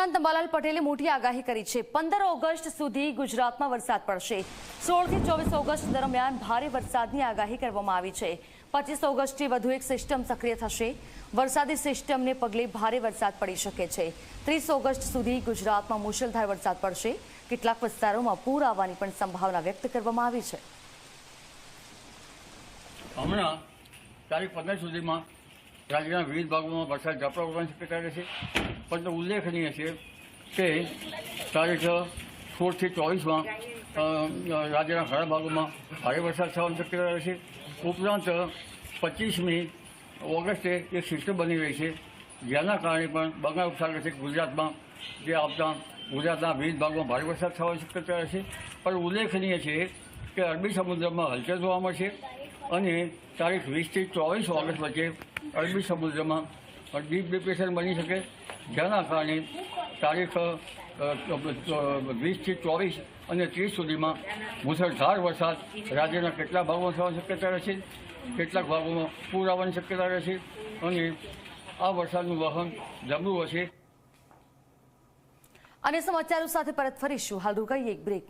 પ્રશાંત અંબાલાલ પટેલે મોટી આગાહી કરી છે. પંદર ઓગસ્ટ સુધી ગુજરાતમાં વરસાદ પડશે. સોળથી ચોવીસ ઓગસ્ટ દરમિયાન ભારે વરસાદની આગાહી કરવામાં આવી છે. પચીસ ઓગસ્ટથી વધુ એક સિસ્ટમ સક્રિય થશે. વરસાદી સિસ્ટમને પગલે ભારે વરસાદ પડી શકે છે. ત્રીસ ઓગસ્ટ સુધી ગુજરાતમાં મુશળધાર વરસાદ પડશે. કેટલાક વિસ્તારોમાં પૂર આવવાની પણ સંભાવના વ્યક્ત કરવામાં આવી છે. હમણાં તારીખ પંદર સુધીમાં રાજ્યના વિવિધ ભાગોમાં વરસાદ ઝાપટા પડવાની શક્યતા રહેશે પરંતુ ઉલ્લેખનીય છે કે તારીખ સોળથી ચોવીસમાં રાજ્યના ઘણા ભાગોમાં ભારે વરસાદ થવાની શક્યતા રહેશે. ઉપરાંત પચીસમી ઓગસ્ટે એક સિસ્ટમ બની રહી છે. જેના કારણે પણ બંગાળ ઉપસાગરથી ગુજરાતમાં જે આવતા ગુજરાતના વિવિધ ભાગોમાં ભારે વરસાદ થવાની શક્યતા રહેશે. પણ ઉલ્લેખનીય છે કે અરબી સમુદ્રમાં હલચલ જોવા મળશે. અને તારીખ વીસથી ચોવીસ ઓગસ્ટ વચ્ચે અરબી સમુદ્રમાં ડીપ ડિપ્રેશન બની શકે. જેના કારણે તારીખ વીસથી ચોવીસ અને ત્રીસ સુધીમાં મુસળધાર વરસાદ રાજ્યના કેટલા ભાગોમાં થવાની શક્યતા રહેશે? કેટલાક ભાગોમાં પૂર આવવાની શક્યતા રહેશે? અને આ વરસાદનું વહન જમવું હશે? અને સમાચારો સાથે પરત ફરીશું. હાલ રોકાઈએ એક બ્રેક